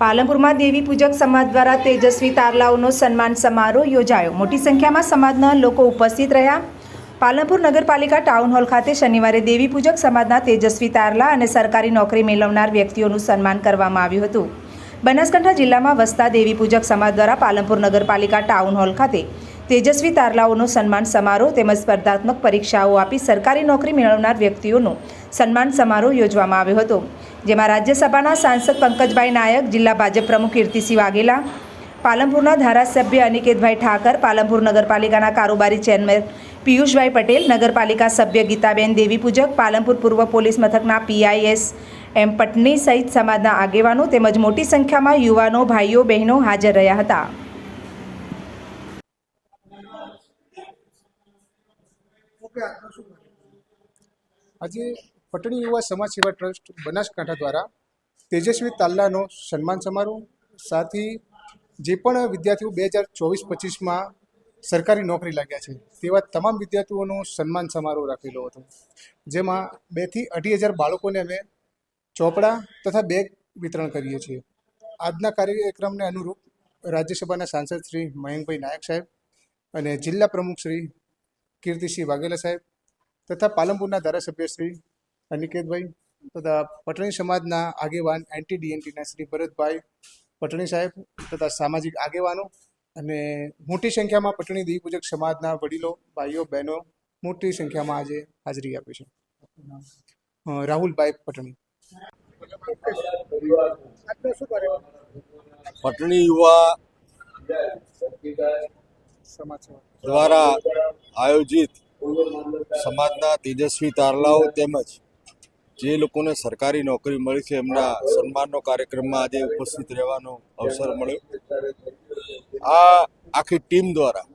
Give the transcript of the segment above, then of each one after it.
પાલનપુરમાં દેવી પૂજક સમાજ દ્વારા તેજસ્વી તારલાઓનો સન્માન સમારોહ યોજાયો. મોટી સંખ્યામાં સમાજના લોકો ઉપસ્થિત રહ્યા. પાલનપુર નગરપાલિકા ટાઉન હોલ ખાતે શનિવારે દેવી પૂજક સમાજના તેજસ્વી તારલા અને સરકારી નોકરી મેળવનાર વ્યક્તિઓનું સન્માન કરવામાં આવ્યું હતું. બનાસકાંઠા જિલ્લામાં વસતા દેવી પૂજક સમાજ દ્વારા પાલનપુર નગરપાલિકા ટાઉન હોલ ખાતે તેજસ્વી તારલાઓનો સન્માન સમારોહ તેમજ સ્પર્ધાત્મક પરીક્ષાઓ આપી સરકારી નોકરી મેળવનાર વ્યક્તિઓનો સન્માન સમારોહ યોજવામાં આવ્યો હતો, જેમાં રાજ્યસભાના સાંસદ પંકજભાઈ નાયક, જિલ્લા ભાજપ પ્રમુખ કીર્તિસિંહ વાઘેલા, પાલનપુરના ધારાસભ્ય અનિકેતભાઈ ઠાકર, પાલનપુર નગરપાલિકાના કારોબારી ચેરમેન પિયુષભાઈ પટેલ, નગરપાલિકા સભ્ય ગીતાબેન દેવી પૂજક, પાલનપુર પૂર્વ પોલીસ મથકના પીઆઈએસ એમ પટની સહિત સમાજના આગેવાનો તેમજ મોટી સંખ્યામાં યુવાનો, ભાઈઓ, બહેનો હાજર રહ્યા હતા. આજે પટણી યુવા સમાજ સેવા ટ્રસ્ટ બનાસકાંઠા દ્વારા તેજસ્વી તાલ્લાનો સન્માન સમારોહ, સાથી જે પણ વિદ્યાર્થીઓ બે હજાર ચોવીસ પચીસમાં સરકારી નોકરી લાગ્યા છે, તેવા તમામ વિદ્યાર્થીઓનો સન્માન સમારોહ રાખેલો હતો. જેમાં બેથી અઢી હજાર બાળકોને અમે ચોપડા તથા બેગ વિતરણ કરીએ છીએ. આજના કાર્યક્રમને અનુરૂપ રાજ્યસભાના સાંસદ શ્રી મયંકભાઈ નાયક સાહેબ અને જિલ્લા પ્રમુખ શ્રી કીર્તિસિંહ વાઘેલા સાહેબ તથા પાલનપુરના ધારાસભ્ય શ્રી અનિકેતભાઈ તથા પટણી સમાજના આગેવાન એન્ટી ડીએનટીના શ્રી ભરતભાઈ પટણી સાહેબ તથા સામાજિક આગેવાનો અને મોટી સંખ્યામાં પટણી દીપૂજક સમાજના વડીલો, ભાઈઓ, બહેનો મોટી સંખ્યામાં આજે હાજરી આપે છે. રાહુલભાઈ પટણી. પટણી યુવા દ્વારા આયોજિત સમાજના તેજસ્વી તારલાઓ તેમજ જે લોકોને સરકારી નોકરી મળી છે, એમના સન્માનનો કાર્યક્રમમાં આજે ઉપસ્થિત રહેવાનો અવસર મળ્યો. આ આખી ટીમ દ્વારા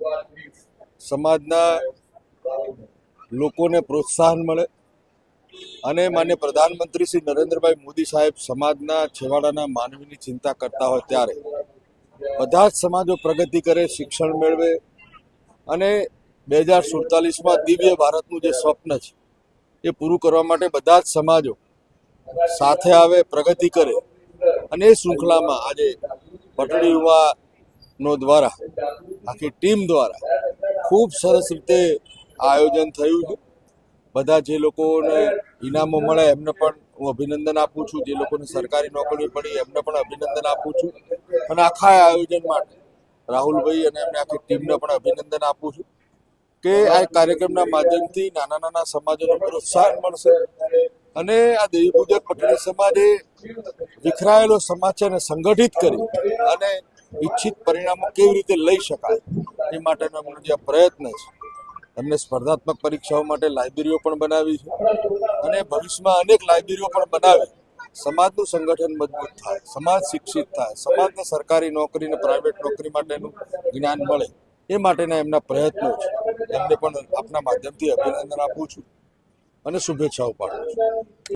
સમાજના લોકોને પ્રોત્સાહન મળે અને માન્ય પ્રધાનમંત્રી શ્રી નરેન્દ્રભાઈ મોદી સાહેબ સમાજના છેવાડાના માનવીની ચિંતા કરતા હોય ત્યારે બધા જ સમાજો પ્રગતિ કરે, શિક્ષણ મેળવે અને બે હજાર સુડતાલીસમાં દિવ્ય ભારતનું જે સ્વપ્ન છે એ પૂરું કરવા માટે બધા જ સમાજો સાથે આવે, પ્રગતિ કરે અને એ શૃંખલામાં આજે પટણી યુવાનો દ્વારા, આખી ટીમ દ્વારા ખૂબ સરસ રીતે આયોજન થયું છે. બધા જે લોકોને ઇનામો મળે એમને પણ હું અભિનંદન આપું છું. જે લોકોને સરકારી નોકરી પડી એમને પણ અભિનંદન આપું છું. અને આખા આયોજન માટે રાહુલભાઈ અને એમને આખી ટીમને પણ અભિનંદન આપું છું. કે આ કાર્યક્રમના માધ્યમથી નાના નાના સમાજોને પ્રોત્સાહન મળશે. અને આ દેવી પૂજક પટણી સમાજે વિખરાયેલો સમાજ છે સંગઠિત કરી અને ઈચ્છિત પરિણામો કેવી રીતે લઈ શકાય એ માટેનો એમનો જે પ્રયત્ન છે. એમને સ્પર્ધાત્મક પરીક્ષાઓ માટે લાઇબ્રેરીઓ પણ બનાવી છે અને ભવિષ્યમાં અનેક લાઇબ્રેરીઓ પણ બનાવે સમાજનું સંગઠન મજબૂત થાય, સમાજ શિક્ષિત થાય, સમાજને સરકારી નોકરી ને પ્રાઇવેટ નોકરી માટેનું જ્ઞાન મળે. એ માટેના એમના પ્રયત્નો છે. એમને પણ આપના માધ્યમથી અભિનંદન આપું છું અને શુભેચ્છાઓ પાઠવું છું.